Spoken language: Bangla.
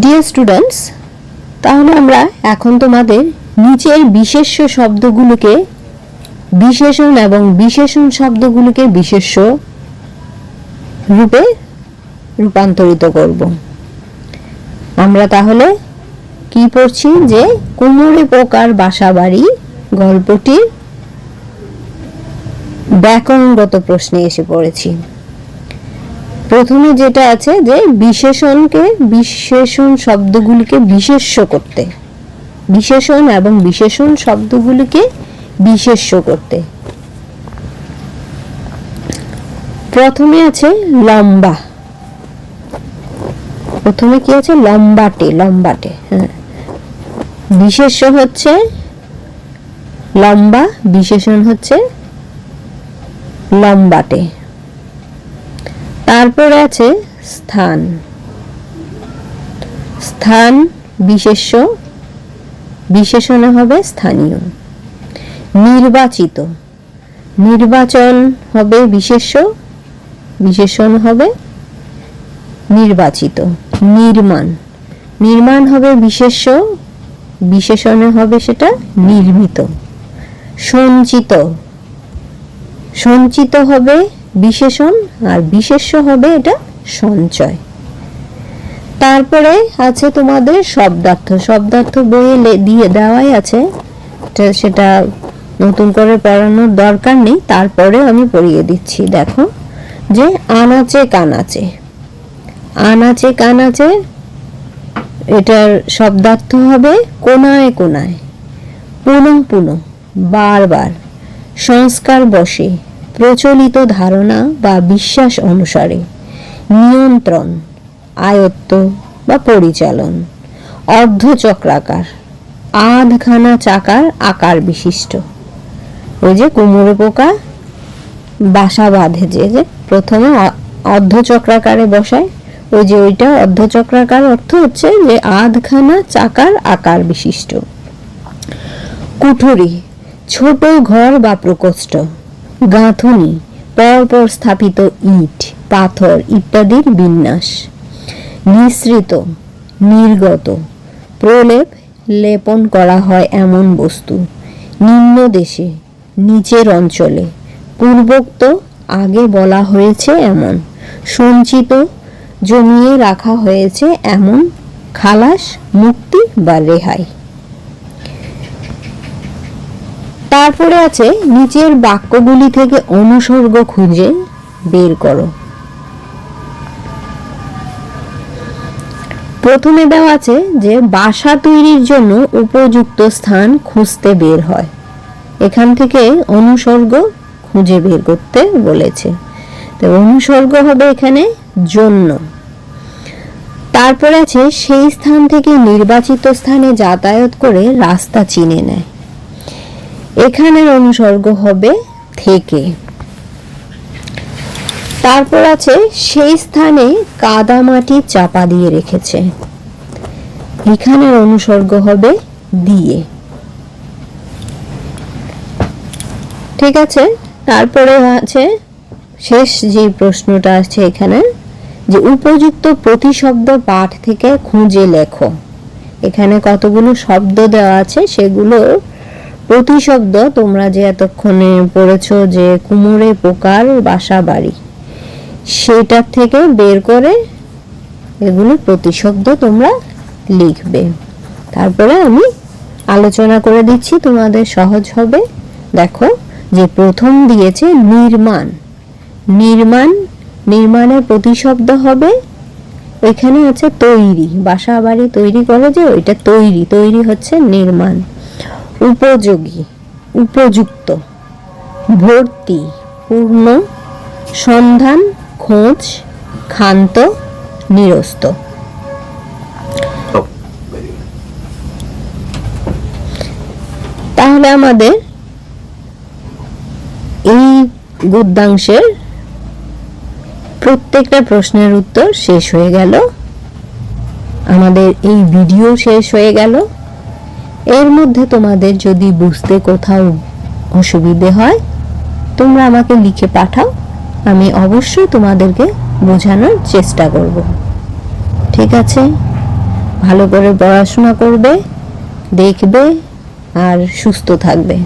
ডিয়ার স্টুডেন্টস তাহলে আমরা এখন তোমাদের নিচের বিশেষ্য শব্দগুলোকে বিশেষণ এবং বিশেষণ শব্দগুলোকে বিশেষ্য রূপে রূপান্তরিত করব। আমরা তাহলে কি পড়ছি যে কুমোরে পোকার বাসা বাড়ি গল্পটির ব্যাকরণগত প্রশ্নে এসে পড়েছি। প্রথমে যেটা আছে যে বিশেষণকে, বিশেষণ শব্দগুলিকে বিশেষ্য করতে। বিশেষণ এবং বিশেষণ শব্দগুলিকে বিশেষ্য করতে। প্রথমে আছে লম্বা। প্রথমে কি আছে? লম্বাটে লম্বাটে হ্যাঁ। বিশেষ্য হচ্ছে লম্বা, বিশেষণ হচ্ছে লম্বাটে। তারপরে আছে স্থান। স্থান বিশেষ্য, বিশেষণে হবে স্থানীয়। নির্বাচিত। নির্বাচন হবে বিশেষ্য, বিশেষণ হবে নির্বাচিত। নির্মাণ। নির্মাণ হবে বিশেষ্য, বিশেষণে হবে সেটা নির্মিত। সঞ্চিত। সঞ্চিত হবে বিশেষণ আর বিশেষ্য হবে এটা সঞ্চয়। তারপরে আছে তোমাদের শব্দার্থ। শব্দার্থ বইয়ে দিয়ে দেওয়াই আছে। সেটা নতুন করে পড়ানোর দরকার নেই। তারপরে আমি পড়িয়ে দিচ্ছি। দেখো, যে আনাচে কানাচে। আনাচে কানাচে, এটার শব্দার্থ হবে কোনায় কোনায়। পুনঃ পুনঃ, বারবার। সংস্কার বসে। প্রচলিত ধারণা বা বিশ্বাস অনুসারে নিয়ন্ত্রণ, আয়ত্ত বা পরিচালন, অর্ধচক্রাকার, আধখানা চাকার আকার বিশিষ্ট। ওই যে কুমড়ো পোকা, বাসা বাঁধে যে যে প্রথমে অর্ধচক্রাকারে বসায়। ওই যে ওইটা অর্ধচক্রাকার অর্থ হচ্ছে যে আধখানা চাকার আকার বিশিষ্ট। কুঠুরি, ছোট ঘর বা প্রকোষ্ঠ। গাঁথুনি, পরপর স্থাপিত ইট, পাথর ইত্যাদির বিন্যাস। নিঃসৃত নির্গত, প্রলেপ লেপন করা হয় এমন বস্তু। নিম্ন দেশে, নিচের অঞ্চলে, পূর্বোক্ত আগে বলা হয়েছে এমন। সঞ্চিত, জমিয়ে রাখা হয়েছে এমন খালাস, মুক্তি বা রেহাই। তারপরে আছে, নিচের বাক্যগুলি থেকে অনুসর্গ খুঁজে বের করো। প্রথমে দেওয়া আছে যে, বাসা তৈরির জন্য উপযুক্ত স্থান খুঁজতে বের হয়। এখান থেকে অনুসর্গ খুঁজে বের করতে বলেছে। তো অনুসর্গ হবে এখানে জন্য। তারপরে আছে, সেই স্থান থেকে নির্বাচিত স্থানে যাতায়াত করে রাস্তা চিনে নেয়। এখানের অনুসর্গ হবে থেকে। তারপর আছে, সেই স্থানে কাদামাটি চাপা দিয়ে রেখেছে। এখানের অনুসর্গ হবে দিয়ে। ঠিক আছে? তারপরে আছে, শেষ যে প্রশ্নটা আছে এখানে, যে উপযুক্ত প্রতিশব্দ পাঠ থেকে খুঁজে লেখো। এখানে কতগুলো শব্দ দেওয়া আছে সেগুলো প্রতিশব্দ তোমরা যে এতক্ষণে পড়েছো যে কুমোরে পোকার বাসা বাড়ি, সেটার থেকে বের করে এগুলো প্রতিশব্দ তোমরা লিখবে। তারপরে আমি আলোচনা করে দিচ্ছি, তোমাদের সহজ হবে। দেখো, যে প্রথম দিয়েছে নির্মাণ। নির্মাণ, নির্মাণের প্রতিশব্দ হবে ওইখানে আছে তৈরি, বাসা বাড়ি তৈরি করে যে ওইটা তৈরি তৈরি হচ্ছে নির্মাণ। উপযোগী, উপযুক্ত, ভর্তি, পূর্ণ, সন্ধান, খোঁজ, ক্ষান্ত, নিরস্ত। তাহলে আমাদের এই গদ্যাংশের প্রত্যেকটা প্রশ্নের উত্তর শেষ হয়ে গেল। আমাদের এই ভিডিও শেষ হয়ে গেল। এর মধ্যে তোমাদের যদি বুঝতে কোথাও অসুবিধে হয়, তোমরা আমাকে লিখে পাঠাও। আমি অবশ্যই তোমাদেরকে বোঝানোর চেষ্টা করব। ঠিক আছে? ভালো করে পড়াশোনা করবে, দেখবে, আর সুস্থ থাকবে।